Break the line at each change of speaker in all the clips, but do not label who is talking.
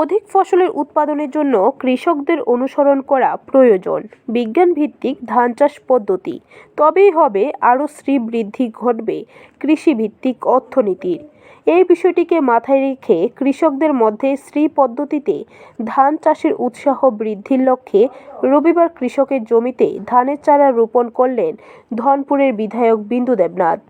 অধিক ফসলের উৎপাদনের জন্য কৃষকদের অনুসরণ করা প্রয়োজন। বিজ্ঞান ভিত্তিক ধান চাষ পদ্ধতি। তবেই হবে আরও শ্রীবৃদ্ধি ঘটবে কৃষিভিত্তিক অর্থনীতির। এই বিষয়টিকে মাথায় রেখে কৃষকদের মধ্যে শ্রী পদ্ধতিতে ধান চাষের উৎসাহ বৃদ্ধির লক্ষ্যে রবিবার কৃষকের জমিতে ধানের চারা রোপণ করলেন ধনপুরের বিধায়ক বিন্দু দেবনাথ।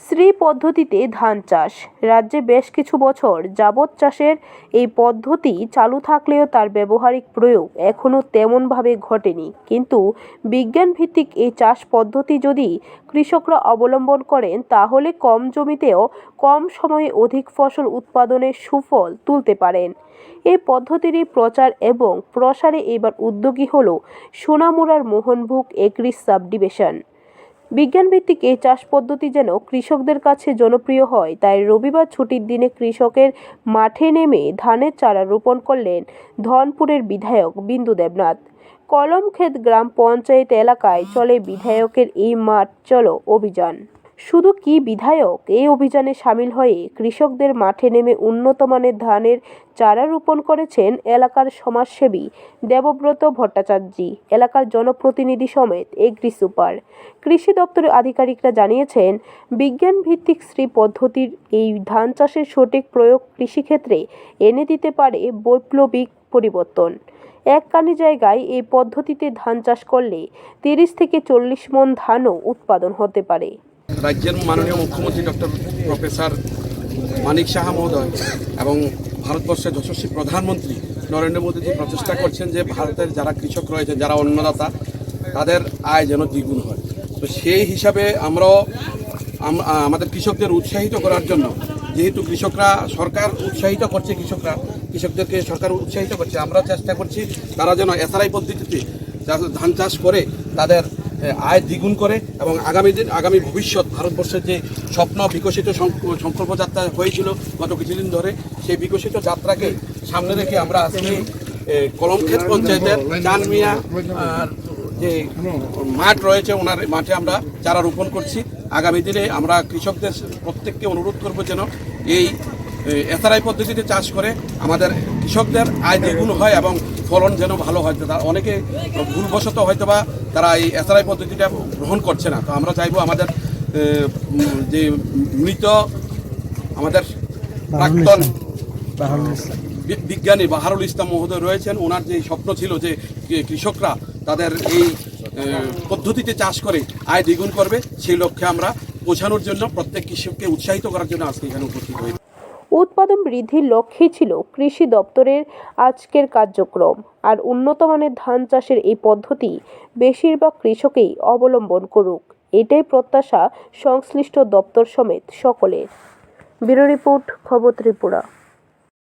শ্রী পদ্ধতিতে ধান চাষ। রাজ্যে বেশ কিছু বছর যাবৎ চাষের এই পদ্ধতি চালু থাকলেও তার ব্যবহারিক প্রয়োগ এখনও তেমনভাবে ঘটেনি। কিন্তু বিজ্ঞানভিত্তিক এই চাষ পদ্ধতি যদি কৃষকরা অবলম্বন করেন, তাহলে কম জমিতেও কম সময়ে অধিক ফসল উৎপাদনের সুফল তুলতে পারেন। এই পদ্ধতিরই প্রচার এবং প্রসারে এবার উদ্যোগী হল সোনামুড়ার মোহনভোগ এগ্রি সাব ডিভিশন বিজ্ঞানভিত্তিক এই চাষ পদ্ধতি যেন কৃষকদের কাছে জনপ্রিয় হয়, তাই রবিবার ছুটির দিনে কৃষকের মাঠে নেমে ধানের চারা রোপণ করলেন ধনপুরের বিধায়ক বিন্দু দেবনাথ। কলমক্ষেত গ্রাম পঞ্চায়েত এলাকায় চলে বিধায়কের এই মাঠ চলো অভিযান। শুধু কি বিধায়ক এই অভিযানে সামিল হয়ে কৃষকদের মাঠে নেমে উন্নত মানের ধানের চারা রোপণ করেছেন এলাকার সমাজসেবী দেবব্রত ভট্টাচার্যী, এলাকার জনপ্রতিনিধি সমেত এগ্রি সুপার কৃষি দপ্তরের আধিকারিকরা জানিয়েছেন বিজ্ঞান ভিত্তিক শ্রী পদ্ধতির এই ধান চাষের সঠিক প্রয়োগ কৃষিক্ষেত্রে এনে দিতে পারে বৈপ্লবিক পরিবর্তন। এক কানি জায়গায় এই পদ্ধতিতে ধান চাষ করলে তিরিশ থেকে চল্লিশ মন ধানও উৎপাদন হতে পারে।
রাজ্যের মাননীয় মুখ্যমন্ত্রী ডক্টর প্রফেসর মানিক সাহা মহোদয় এবং ভারতবর্ষের যশস্বী প্রধানমন্ত্রী নরেন্দ্র মোদীজি প্রচেষ্টা করছেন যে ভারতের যারা কৃষক রয়েছে যারা অন্নদাতা, তাদের আয় যেন দ্বিগুণ হয়। তো সেই হিসাবে আমরাও আমাদের কৃষকদের উৎসাহিত করার জন্য, যেহেতু কৃষকরা সরকার উৎসাহিত করছে, কৃষকরা, কৃষকদেরকে সরকার উৎসাহিত করছে, আমরা চেষ্টা করছি তারা যেন এসআরআই পদ্ধতিতে ধান চাষ করে তাদের আয় দ্বিগুণ করে এবং আগামী দিন, আগামী ভবিষ্যৎ ভারতবর্ষের যে স্বপ্ন বিকশিত সংকল্প যাত্রা হয়েছিল গত কিছুদিন ধরে, সেই বিকশিত যাত্রাকে সামনে রেখে আমরা আজকে কলমক্ষেত পঞ্চায়েতের চানমিয়া যে মাঠ রয়েছে ওনার মাঠে আমরা চারা রোপণ করছি। আগামী দিনে আমরা কৃষকদের প্রত্যেককে অনুরোধ করব যেন এই এসআরআই পদ্ধতিতে চাষ করে আমাদের কৃষকদের আয় দ্বিগুণ হয় এবং ফলন যেন ভালো হয়। তারা অনেকে ভুলবশত হয়তো বা তারা এই এসআরআই পদ্ধতিটা গ্রহণ করছে না। তো আমরা চাইব আমাদের যে মৃত আমাদের প্রাক্তন বিজ্ঞানী বাহারুল ইসলাম মহোদয় রয়েছেন। ওনার যে স্বপ্ন ছিল যে কৃষকরা তাদের এই পদ্ধতিতে চাষ করে আয় দ্বিগুণ করবে সেই লক্ষ্যে আমরা পৌঁছানোর জন্য প্রত্যেক কৃষককে উৎসাহিত করার জন্য আজকে এখানে উপস্থিত হয়েছি।
উৎপাদন বৃদ্ধির লক্ষ্যেই ছিল কৃষি দপ্তরের আজকের কার্যক্রম। আর উন্নত মানের ধান চাষের এই পদ্ধতি বেশিরভাগ কৃষকেই অবলম্বন করুক। এটাই প্রত্যাশা সংশ্লিষ্ট দপ্তর সমেত সকলের। ব্যুরো রিপোর্ট, খবর ত্রিপুরা।